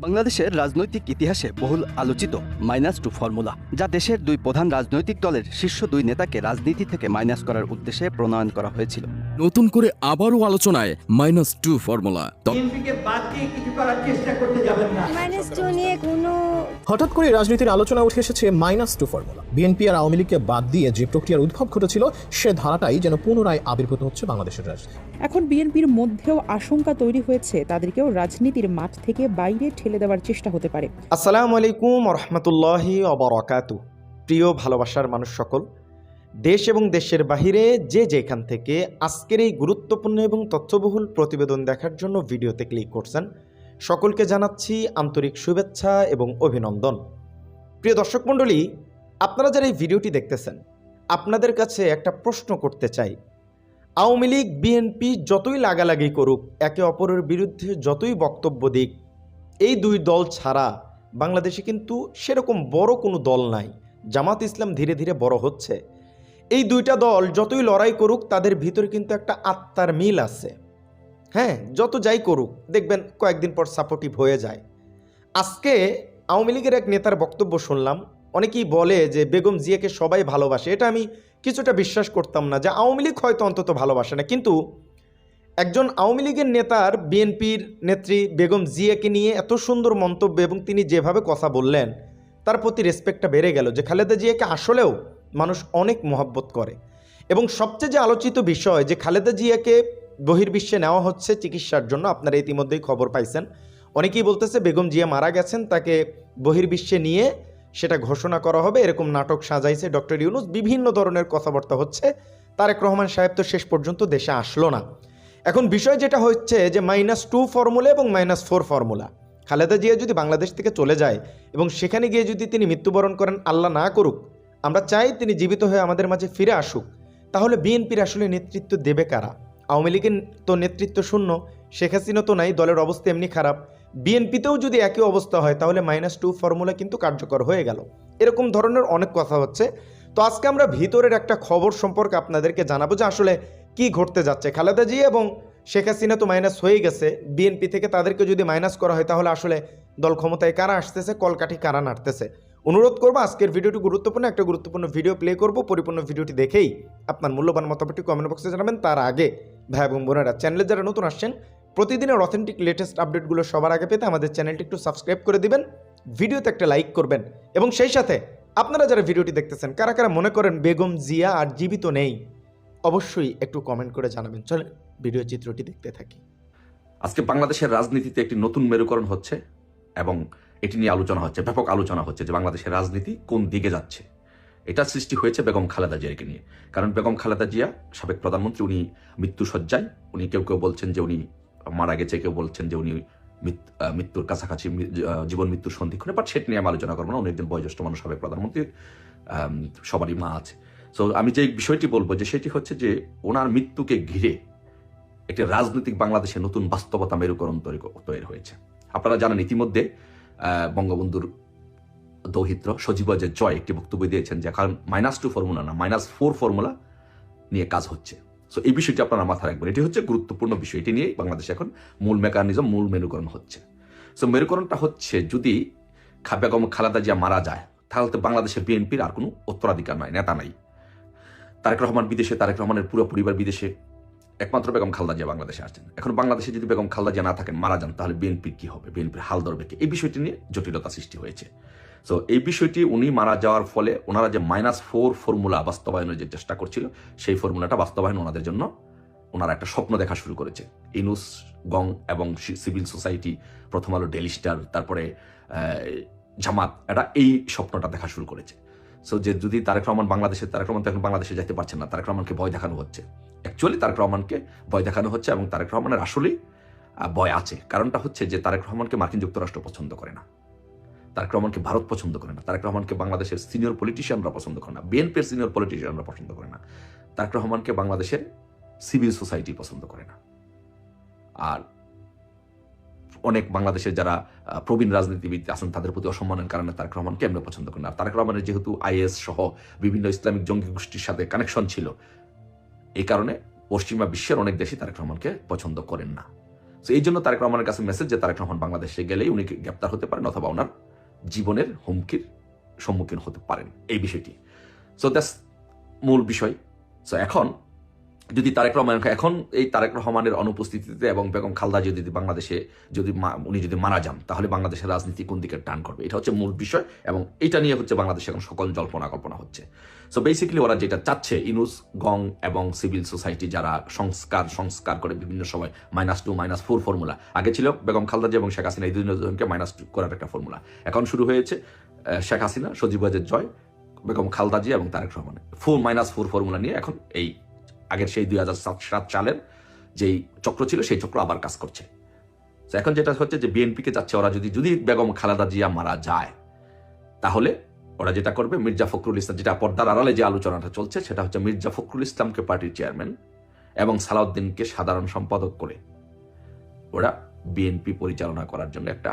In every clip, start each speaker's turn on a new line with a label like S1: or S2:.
S1: বাংলাদেশের রাজনৈতিক ইতিহাসে বহুল আলোচিত মাইনাস টু ফর্মুলা যা দেশের দুই প্রধান রাজনৈতিক দলের শীর্ষ দুই নেতাকে রাজনীতি থেকে মাইনাস করার উদ্দেশ্যে প্রণয়ন করা হয়েছিল।
S2: নতুন করে আবারও আলোচনায় মাইনাস টু ফর্মুলা।
S3: বাদ দিয়ে করার চেষ্টা করতে যাবেন না।
S4: মাইনাস টু নিয়ে কোনো
S5: হঠাৎ করে রাজনীতির আলোচনা উঠে এসেছে মাইনাস টু ফর্মুলা বিএনপি আর আওয়ামী লীগকে বাদ দিয়ে যে প্রক্রিয়ার উদ্ভব ঘটেছিল সে ধারাটাই যেন পুনরায় আবির্ভূত হচ্ছে বাংলাদেশের রাজনীতি।
S6: এখন বিএনপির মধ্যেও আশঙ্কা তৈরি হয়েছে। তাদেরকেও রাজনীতির মাঠ থেকে বাইরে ঠেলে দেওয়ার চেষ্টা হতে পারে।
S7: আসসালামু আলাইকুম রহমতুল্লাহি অবরকাতু প্রিয় ভালোবাসার মানুষ সকল দেশ এবং দেশের বাহিরে যে যেখান থেকে আজকের এই গুরুত্বপূর্ণ এবং তথ্যবহুল প্রতিবেদন দেখার জন্য ভিডিওতে ক্লিক করছেন সকলকে জানাচ্ছি আন্তরিক শুভেচ্ছা এবং অভিনন্দন। প্রিয় দর্শক মণ্ডলী, আপনারা যারা এই ভিডিওটি দেখতেছেন, আপনাদের কাছে একটা প্রশ্ন করতে চাই। আওয়ামী লীগ, বিএনপি যতই লাগালাগি করুক, একে অপরের বিরুদ্ধে যতই বক্তব্য দিক, এই দুই দল ছাড়া বাংলাদেশে কিন্তু সেরকম বড় কোনো দল নাই। জামাত ইসলাম ধীরে ধীরে বড় হচ্ছে। এই দুইটা দল যতই লড়াই করুক, তাদের ভিতরে কিন্তু একটা আত্মার মিল আছে। হ্যাঁ যত যাই করুক, দেখবেন কয়েকদিন পর সাপোর্টিভ হয়ে যায়। আজকে আওয়ামী লীগের এক নেতার বক্তব্য শুনলাম, অনেকেই বলে যে বেগম জিয়াকে সবাই ভালোবাসে। এটা আমি কিছুটা বিশ্বাস করতাম না যে আওয়ামী লীগ হয়তো অন্তত ভালোবাসে না। কিন্তু একজন আওয়ামী লীগের নেতার বিএনপির নেত্রী বেগম জিয়াকে নিয়ে এত সুন্দর মন্তব্য এবং তিনি যেভাবে কথা বললেন, তার প্রতি রেসপেক্টটা বেড়ে গেল যে খালেদা জিয়াকে আসলেও মানুষ অনেক মহব্বত করে। এবং সবচেয়ে যে আলোচিত বিষয় যে খালেদা জিয়াকে বহির্বিশ্বে নেওয়া হচ্ছে চিকিৎসার জন্য। আপনারা ইতিমধ্যেই খবর পাইছেন। অনেকেই বলতেছে, বেগম জিয়া মারা গেছেন, তাকে বহির্বিশ্বে নিয়ে সেটা ঘোষণা করা হবে। এরকম নাটক সাজাইছে ডক্টর ইউনুস। বিভিন্ন ধরনের কথাবার্তা হচ্ছে। তারেক রহমান সাহেব তো শেষ পর্যন্ত দেশে আসলো না। এখন বিষয় যেটা হচ্ছে যে, মাইনাস টু ফর্মুলা এবং minus four formula. Khaleda Zia যদি বাংলাদেশ থেকে চলে যায় এবং সেখানে গিয়ে যদি তিনি মৃত্যুবরণ করেন, আল্লাহ না করুক, আমরা চাই তিনি জীবিত হয়ে আমাদের মাঝে ফিরে আসুক। তাহলে বিএনপির আসলে নেতৃত্ব দেবে কারা? আওয়ামী লীগের তো নেতৃত্ব শূন্য, শেখ হাসিনা তো নাই, দলের অবস্থা এমনি খারাপ। বিএনপিতেও যদি একই অবস্থা হয়, তাহলে মাইনাস টু ফর্মুলা কিন্তু কার্যকর হয়ে গেল। এরকম ধরনের অনেক কথা হচ্ছে। তো আজকে আমরা ভিতরের একটা খবর সম্পর্কে আপনাদেরকে জানাব যে আসলে কি ঘটতে যাচ্ছে। খালেদা এবং শেখ হাসিনা তো মাইনাস হয়ে গেছে। বিএনপি থেকে তাদেরকে যদি মাইনাস করা হয়, তাহলে আসলে দল ক্ষমতায় কারা আসতেছে, কলকাঠি কারা নাড়তেছে? অনুরোধ করব, আজকের ভিডিওটি গুরুত্বপূর্ণ, একটা গুরুত্বপূর্ণ ভিডিও প্লে করব। পরিপূর্ণ ভিডিওটি দেখেই আপনার মূল্যবান মতামতটি কমেন্ট বক্সে জানাবেন। তার আগে ভাই এবং বোনেরা, চ্যানেলে যারা নতুন আসছেন, প্রতিদিনের অথেন্টিক লেটেস্ট আপডেটগুলো সবার আগে পেতে আমাদের চ্যানেলটি একটু সাবস্ক্রাইব করে দিবেন, ভিডিওতে একটা লাইক করবেন এবং সেই সাথে আপনারা যারা ভিডিওটি দেখতেছেন, কারা কারা মনে করেন বেগম জিয়া আর জীবিত নেই, অবশ্যই একটু কমেন্ট করে জানাবেন। চলে ভিডিও চিত্রটি দেখতে থাকি।
S8: আজকে বাংলাদেশের রাজনীতিতে একটি নতুন মেরুকরণ হচ্ছে এবং এটি নিয়ে আলোচনা হচ্ছে, ব্যাপক আলোচনা হচ্ছে যে বাংলাদেশের রাজনীতি কোন দিকে যাচ্ছে। এটা সৃষ্টি হয়েছে বেগম খালেদা জিয়াকে নিয়ে। কারণ বেগম খালেদা জিয়া সাবেক প্রধানমন্ত্রী, উনি মৃত্যুসজ্জায়। উনি কেউ কেউ বলছেন যে উনি মারা গেছে, কেউ বলছেন যে উনি মৃত্যুর কাছাকাছি জীবন মৃত্যুর সন্ধিক্ষণে, বাট সেটা নিয়ে আমি আলোচনা করব না। উনি একজন বয়োজ্যেষ্ঠ মানুষ, সাবেক প্রধানমন্ত্রী সবারই মা আছে। সো আমি যে বিষয়টি বলব যে সেটি হচ্ছে যে ওনার মৃত্যুকে ঘিরে একটি রাজনৈতিক বাংলাদেশে নতুন বাস্তবতা মেরুকরণ তৈরি তৈরি হয়েছে। আপনারা জানেন ইতিমধ্যে বঙ্গবন্ধুর দৌহিত্র সজীব যে জয় একটি বক্তব্য দিয়েছেন যে, কারণ মাইনাস টু ফর্মুলা না মাইনাস ফোর ফর্মুলা নিয়ে কাজ হচ্ছে। সো এই বিষয়টি আপনারা মাথায় রাখবেন। এটি হচ্ছে গুরুত্বপূর্ণ বিষয়। এটি নিয়েই বাংলাদেশে এখন মূল মেকানিজম মূল মেরুকরণ হচ্ছে। সো মেরুকরণটা হচ্ছে যদি খা- বেগম খালেদা জিয়া মারা যায়, তাহলে তো বাংলাদেশের বিএনপির আর কোনো উত্তরাধিকার নয় নেতা নাই। তারেক রহমান বিদেশে, তারেক রহমানের পুরো পরিবার বিদেশে। একমাত্র বেগম খালদা জিয়া বাংলাদেশে আসছেন। এখন বাংলাদেশে যদি বেগম খালদা জিয়া না থাকেন, মারা যান, তাহলে বিএনপির কি হবে? বিএনপির হাল ধরবে কি? এই বিষয়টি নিয়ে জটিলতা সৃষ্টি হয়েছে। সো এই বিষয়টি উনি মারা যাওয়ার ফলে ওনারা যে মাইনাস ফোর ফর্মুলা বাস্তবায়নের যে চেষ্টা করছিল, সেই ফর্মুলাটা বাস্তবায়ন ওনাদের জন্য ওনারা একটা স্বপ্ন দেখা শুরু করেছে। ইনুস, গং এবং সিভিল সোসাইটি, প্রথম আলো ডেলি স্টার, তারপরে জামাত, এটা এই স্বপ্নটা দেখা শুরু করেছে। সো যে যদি তারেক রহমান বাংলাদেশে, তারেক রহমান তো এখন বাংলাদেশে যেতে পারছেন না, তারেক রহমানকে ভয় দেখানো হচ্ছে। অ্যাকচুয়ালি তারেক রহমানকে ভয় দেখানো হচ্ছে এবং তারেক রহমানের আসলেই ভয় আছে। কারণটা হচ্ছে যে তারেক রহমানকে মার্কিন যুক্তরাষ্ট্র পছন্দ করে না। তারেক রহমানকে ভারত পছন্দ করে না, তারেক রহমানকে বাংলাদেশের সিনিয়র পলিটিশিয়ানরা পছন্দ করে না বিএনপির সিনিয়র পলিটিশিয়ানরা পছন্দ করে না, তারেক রহমানকে বাংলাদেশের সিভিল সোসাইটি পছন্দ করে না। আর অনেক বাংলাদেশের যারা প্রবীণ রাজনীতিবিদ আছেন, তাদের প্রতি অসম্মানের কারণে তারেক রহমানকে আমরা পছন্দ করি না। তারেক রহমানের যেহেতু আইএস সহ বিভিন্ন ইসলামিক জঙ্গি গোষ্ঠীর সাথে কানেকশন ছিল, এই কারণে পশ্চিমা বিশ্বের অনেক দেশই তারেক রহমানকে পছন্দ করেন না। তো এই জন্য তারেক রহমানের কাছে মেসেজ যে তারেক রহমান বাংলাদেশে গেলেই উনি গ্রেপ্তার হতে পারেন অথবা ওনার জীবনের হুমকির সম্মুখীন হতে পারেন এই বিষয়টি। সো দ্যাস মূল বিষয়। সো এখন যদি তারেক রহমান এখন এই তারেক রহমানের অনুপস্থিতিতে এবং বেগম খালদা যদি বাংলাদেশে যদি উনি যদি মারা যান, তাহলে বাংলাদেশের রাজনীতি কোন দিকে টান করবে? এটা হচ্ছে মূল বিষয় এবং এটা নিয়ে হচ্ছে বাংলাদেশে এখন সকল জল্পনা কল্পনা হচ্ছে। সো বেসিক্যালি ওরা যেটা চাচ্ছে, ইনুস, গং এবং সিভিল সোসাইটি যারা সংস্কার সংস্কার করে বিভিন্ন সময় minus two minus four formula আগে ছিল বেগম খালদা এবং শেখ হাসিনা, এই দুজনকে মাইনাস টু করার একটা ফর্মুলা এখন শুরু হয়েছে শেখ হাসিনা, সজীব জয়, বেগম খালদা জিয়া এবং Tarek Rahman. Four minus four formula নিয়ে এখন এই আগের সেই দুই হাজার সাত সালের যেই চক্র ছিল, সেই চক্র আবার কাজ করছে। তো এখন যেটা হচ্ছে যে বিএনপিকে যাচ্ছে, ওরা যদি যদি বেগম খালেদা জিয়া মারা যায়, তাহলে ওরা যেটা করবে, মির্জা ফখরুল ইসলাম যেটা পর্দার আড়ালে যে আলোচনাটা চলছে, সেটা হচ্ছে মির্জা ফখরুল ইসলামকে পার্টির চেয়ারম্যান এবং সালাউদ্দিনকে সাধারণ সম্পাদক করে ওরা বিএনপি পরিচালনা করার জন্য একটা,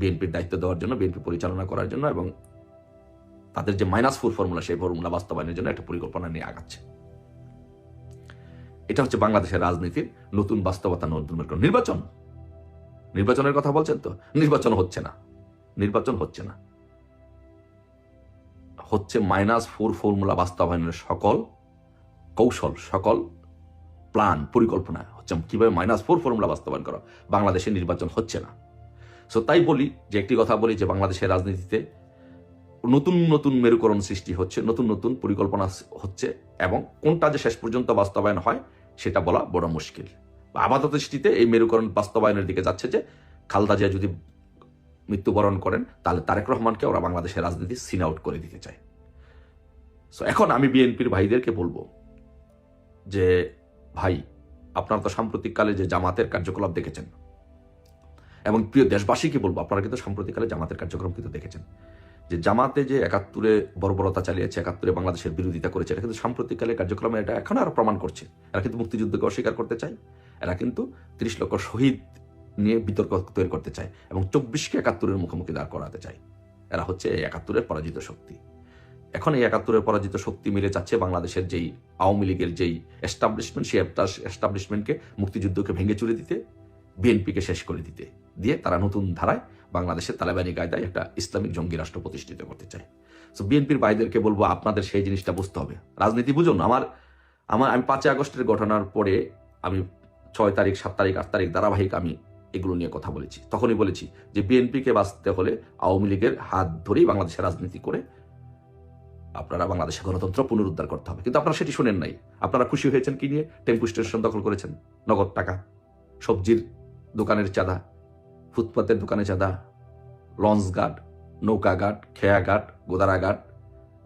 S8: বিএনপির দায়িত্ব দেওয়ার জন্য, বিএনপি পরিচালনা করার জন্য এবং তাদের যে মাইনাস ফোর ফর্মুলা, সেই ফর্মুলা বাস্তবায়নের জন্য একটা পরিকল্পনা নিয়ে আগাচ্ছে। এটা হচ্ছে বাংলাদেশের রাজনীতির নতুন বাস্তবতা নতুন নির্বাচন। নির্বাচনের কথা বলছেন তো? নির্বাচন হচ্ছে না। নির্বাচন হচ্ছে না। হচ্ছে মাইনাস ফোর ফর্মুলা বাস্তবায়নের সকল কৌশল, সকল প্ল্যান পরিকল্পনা। হচ্ছে কীভাবে মাইনাস ফোর ফর্মুলা বাস্তবায়ন করা? বাংলাদেশে নির্বাচন হচ্ছে না। সো তাই বলি যে একটি কথা বলি যে বাংলাদেশের রাজনীতিতে নতুন নতুন মেরুকরণ সৃষ্টি হচ্ছে, নতুন নতুন পরিকল্পনা হচ্ছে এবং কোনটা যে শেষ পর্যন্ত বাস্তবায়ন হয় সেটা বলা বড় মুশকিল। আপাতত দৃষ্টিতে এই মেরুকরণ বাস্তবায়নের দিকে যাচ্ছে যে খালদা জিয়া যদি মৃত্যুবরণ করেন, তাহলে তারেক রহমানকে ওরা বাংলাদেশের রাজনীতি সিন আউট করে দিতে চায়। সো এখন আমি বিএনপির ভাইদেরকে বলব যে, ভাই, আপনারা তো সাম্প্রতিককালে যে জামাতের কার্যকলাপ দেখেছেন এবং প্রিয় দেশবাসীকে বলব, আপনারা কিন্তু সাম্প্রতিককালে জামাতের কার্যক্রম কিন্তু দেখেছেন। যে জামাতে যে একাত্তরে বর্বরতা চালিয়েছে, একাত্তরে বাংলাদেশের বিরোধিতা করেছে, এটা কিন্তু সাম্প্রতিককালে কার্যক্রমে এটা এখন আর প্রমাণ করছে। এরা কিন্তু মুক্তিযুদ্ধকে অস্বীকার করতে চায়। এরা কিন্তু ত্রিশ লক্ষ শহীদ নিয়ে বিতর্ক তৈরি করতে চায় এবং চব্বিশকে একাত্তরের মুখোমুখি দাঁড় করাতে চায়। এরা হচ্ছে এই একাত্তরের পরাজিত শক্তি। এখন এই একাত্তরের পরাজিত শক্তি মিলে যাচ্ছে বাংলাদেশের যেই আওয়ামী লীগের যেই এস্টাবলিশমেন্ট সেই এস্টাবলিশমেন্টকে মুক্তিযুদ্ধকে ভেঙে চুরে দিতে, বিএনপিকে শেষ করে দিতে। দিয়ে তারা নতুন ধারায় বাংলাদেশের তালেবানি কায়দায় একটা ইসলামিক জঙ্গি রাষ্ট্র প্রতিষ্ঠিত করতে চায় সো বিএনপির ভাইদেরকে বলব, আপনাদের সেই জিনিসটা বুঝতে হবে। রাজনীতি বুঝুন, আমার আমার, আমি পাঁচই আগস্টের ঘটনার পরে আমি ছয় তারিখ, সাত তারিখ, আট তারিখ ধারাবাহিক আমি এগুলো নিয়ে কথা বলেছি। তখনই বলেছি যে বিএনপিকে বাঁচতে হলে আওয়ামী লীগের হাত ধরেই বাংলাদেশের রাজনীতি করে আপনারা বাংলাদেশে গণতন্ত্র পুনরুদ্ধার করতে হবে। কিন্তু আপনারা সেটি শোনেন নাই। আপনারা খুশি হয়েছেন কি নিয়ে? টেম্পু স্টেশন দখল করেছেন। নগদ টাকা, সবজির দোকানের চাঁদা। ফুটপাতের দোকানে চাঁদা, লঞ্চ ঘাট নৌকা ঘাট খেয়া ঘাট গোদারা ঘাট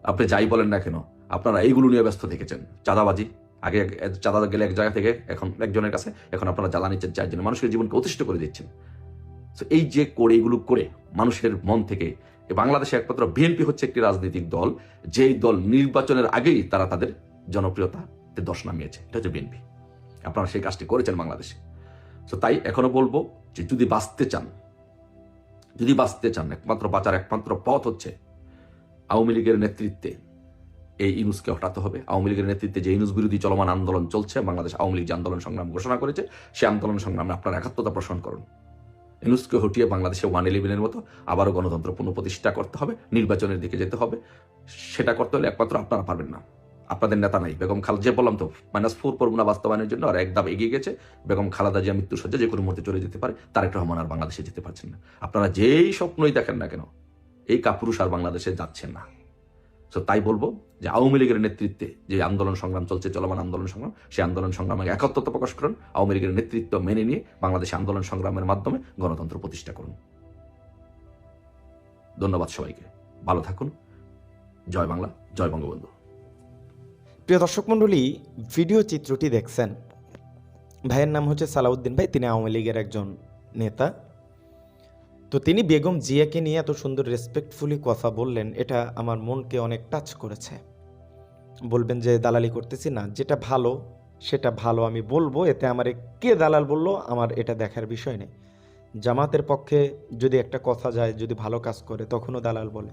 S8: আপনি যাই বলেন না কেন, আপনারা এইগুলো নিয়ে ব্যস্ত থেকেছেন। চাঁদাবাজি, আগে চাঁদা গেলে এক জায়গা থেকে এখন একজনের কাছে, এখন আপনারা জ্বালা নিচ্ছেন চারজনে মানুষের জীবনকে অতিষ্ঠ করে দিচ্ছেন। তো এই যে করে, এগুলো করে মানুষের মন থেকে বাংলাদেশে একমাত্র বিএনপি হচ্ছে একটি রাজনৈতিক দল, যেই দল নির্বাচনের আগেই তারা তাদের জনপ্রিয়তাতে দশ নামিয়েছে। এটা হচ্ছে বিএনপি। আপনারা সেই কাজটি করেছেন বাংলাদেশে। তো তাই এখনও বলব যে যদি বাঁচতে চান, যদি বাঁচতে চান, একমাত্র বাঁচার একমাত্র পথ হচ্ছে আওয়ামী লীগের নেতৃত্বে এই ইনুসকে হটাতে হবে। আওয়ামী লীগের নেতৃত্বে যে ইনুস বিরোধী চলমান আন্দোলন চলছে, বাংলাদেশ আওয়ামী লীগ যে আন্দোলন সংগ্রাম ঘোষণা করেছে সেই আন্দোলন সংগ্রামে আপনার একাত্মতা পোষণ করুন। ইনুসকে হটিয়ে বাংলাদেশে ওয়ান ইলেভেনের মতো আবারও গণতন্ত্র পুনঃপ্রতিষ্ঠা করতে হবে, নির্বাচনের দিকে যেতে হবে, সেটা করতে হলে একমাত্র আপনারা পারবেন না। আপনাদের নেতা নাই। বেগম খাল যে বললাম তো মাইনাস ফোর ফর্মুলা বাস্তবায়নের জন্য আর এক ধাপ এগিয়ে গেছে। বেগম খালাদা জিয়া মৃত্যু সজ্জা যে কোনো মুহূর্তে চলে যেতে পারে, তারেক রহমান আর বাংলাদেশে যেতে পারছেন না। আপনারা যেই স্বপ্নই দেখেন না কেন, এই কাপুরুষ আর বাংলাদেশে যাচ্ছেন না। তো তাই বলব যে আওয়ামী লীগের নেতৃত্বে যে আন্দোলন সংগ্রাম চলছে, চলমান আন্দোলন সংগ্রাম, সেই আন্দোলন সংগ্রামে একত্রতা প্রকাশ করুন। আওয়ামী লীগের নেতৃত্ব মেনে নিয়ে বাংলাদেশে আন্দোলন সংগ্রামের মাধ্যমে গণতন্ত্র প্রতিষ্ঠা করুন। ধন্যবাদ সবাইকে। ভালো থাকুন। জয় বাংলা, জয় বঙ্গবন্ধু।
S7: প্রিয় দর্শক মণ্ডলী, ভিডিও চিত্রটি দেখছেন। ভাইয়ের নাম হচ্ছে সালাউদ্দিন ভাই, তিনি আওয়ামী লীগের একজন নেতা। তো তিনি বেগম জিয়াকে নিয়ে এত সুন্দর রেসপেক্টফুলি কথা বললেন, এটা আমার মনকে অনেক টাচ করেছে। বলবেন যে, দালালি করতেছি না, যেটা ভালো, সেটা ভালো আমি বলব, এতে আমার কে দালাল বলল, আমার এটা দেখার বিষয় নেই। জামাতের পক্ষে যদি একটা কথা যায়, যদি ভালো কাজ করে, তখনও দালাল বলে।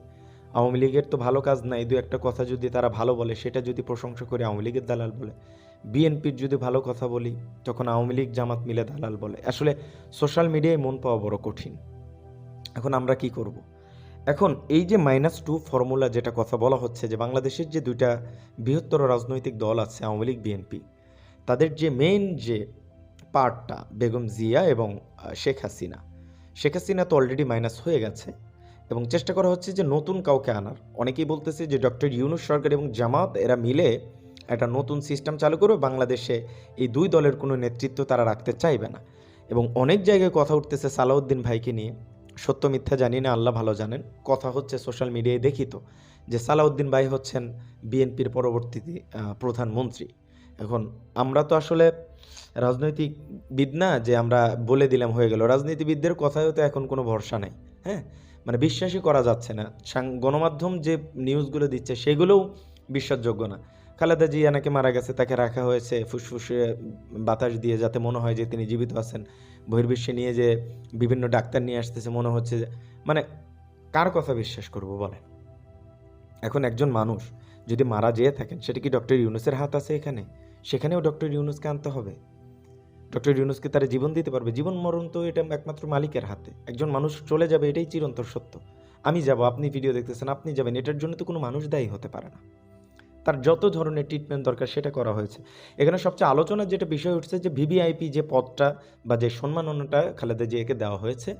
S7: আওয়ামী লীগের তো ভালো কাজ নাই, দু একটা কথা যদি তারা ভালো বলে, সেটা যদি প্রশংসা করে আওয়ামী লীগের দালাল বলে। বিএনপির যদি ভালো কথা বলি, তখন আওয়ামী লীগ জামাত মিলে দালাল বলে। আসলে সোশ্যাল মিডিয়ায় মন পাওয়া বড় কঠিন। এখন আমরা কি করব? এখন এই যে মাইনাস টু ফর্মুলা যেটা কথা বলা হচ্ছে যে বাংলাদেশের যে দুইটা বৃহত্তর রাজনৈতিক দল আছে, আওয়ামী লীগ, বিএনপি, তাদের যে মেইন যে পার্টটা বেগম জিয়া এবং শেখ হাসিনা। শেখ হাসিনা তো অলরেডি মাইনাস হয়ে গেছে। এবং চেষ্টা করা হচ্ছে যে নতুন কাউকে আনার। অনেকেই বলতেছে যে ডক্টর ইউনুস সরকার এবং জামাত এরা মিলে একটা নতুন সিস্টেম চালু করবে বাংলাদেশে এই দুই দলের কোনো নেতৃত্ব তারা রাখতে চাইবে না। এবং অনেক জায়গায় কথা উঠতেছে সালাউদ্দিন ভাইকে নিয়ে, সত্য মিথ্যা জানি না, আল্লাহ ভালো জানেন। কথা হচ্ছে সোশ্যাল মিডিয়ায় দেখি তো, যে সালাউদ্দিন ভাই হচ্ছেন বিএনপির পরবর্তী প্রধানমন্ত্রী। এখন আমরা তো আসলে রাজনৈতিকবিদ না যে আমরা বলে দিলাম হয়ে গেল। রাজনীতিবিদদের কথায়ও তো এখন কোনো ভরসা নেই হ্যাঁ? মানে বিশ্বাসই করা যাচ্ছে না। গণমাধ্যম যে নিউজগুলো দিচ্ছে সেগুলোও বিশ্বাসযোগ্য না। খালেদা জিয়া নাকি মারা গেছে, তাকে রাখা হয়েছে, ফুসফুসে বাতাস দিয়ে যাতে মনে হয় যে তিনি জীবিত আছেন। বহির্বিশ্বে নিয়ে যে বিভিন্ন ডাক্তার নিয়ে আসতেছে, মনে হচ্ছে যে মানে কার কথা বিশ্বাস করব বলেন? এখন একজন মানুষ যদি মারা যেয়ে থাকেন, সেটা কি ডক্টর ইউনুসের হাত আছে এখানে? সেখানেও ডক্টর ইউনুসকে আনতে হবে। ডক্টর ইউনুসকে তারা জীবন দিতে পারবে। জীবন, মরণ তো এটা একমাত্র মালিকের হাতে। একজন মানুষ চলে যাবে, এটাই চিরন্তর সত্য। আমি যাব, আপনি ভিডিও দেখতেছেন, আপনি যাবেন, এটার জন্য তো কোনো মানুষ দায়ী হতে পারে না। তার যত ধরনের ট্রিটমেন্ট দরকার, সেটা করা হয়েছে। এখানে সবচেয়ে আলোচনার যেটা বিষয় উঠছে যে, ভিভিআইপি যে পদটা বা যে সম্মাননাটা খালেদা জিয়াকে দেওয়া হয়েছে,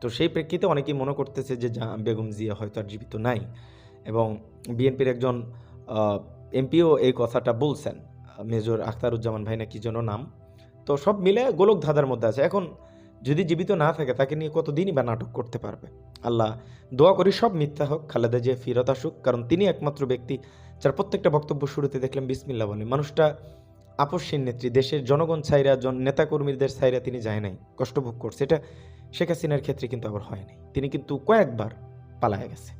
S7: তো সেই প্রেক্ষিতে অনেকেই মনে করতেছে যে জা- বেগম জিয়া হয়তো আর জীবিত নাই। এবং বিএনপির একজন এমপিও এই কথাটা বলছেন। মেজর আখতারুজ্জামান ভাই না কি যেন নাম। তো সব মিলে গোলক ধাঁধার মধ্যে আছে। এখন যদি জীবিত না থাকে, তাকে নিয়ে কতদিনই বা নাটক করতে পারবে? আল্লাহ দোয়া করি সব মিথ্যা হোক, খালেদা জিয়া ফিরত আসুক, কারণ তিনি একমাত্র ব্যক্তি যার প্রত্যেকটা বক্তব্য শুরুতে দেখলাম বিসমিল্লা বলে। মানুষটা আপসীন নেত্রী, দেশের জনগণ ছাইরা, জন নেতাকর্মীদের ছাইরা তিনি যায় নাই, কষ্ট ভোগ করছে। এটা শেখ হাসিনার ক্ষেত্রে কিন্তু আবার হয় নাই। তিনি কিন্তু কয়েকবার পালায় গেছে।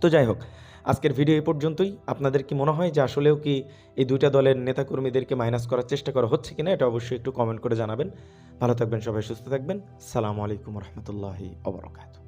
S7: তো যাই হোক আজকের ভিডিও এই পর্যন্তই। আপনাদের কি মনে হয় যে আসলেও কি এই দুইটা দলের নেতাকর্মীদেরকে মাইনাস করার চেষ্টা করা হচ্ছে কিনা, এটা অবশ্যই একটু কমেন্ট করে জানাবেন। ভালো থাকবেন সবাই, সুস্থ থাকবেন। সালামু আলাইকুম রহমতুল্লাহি অবরকাত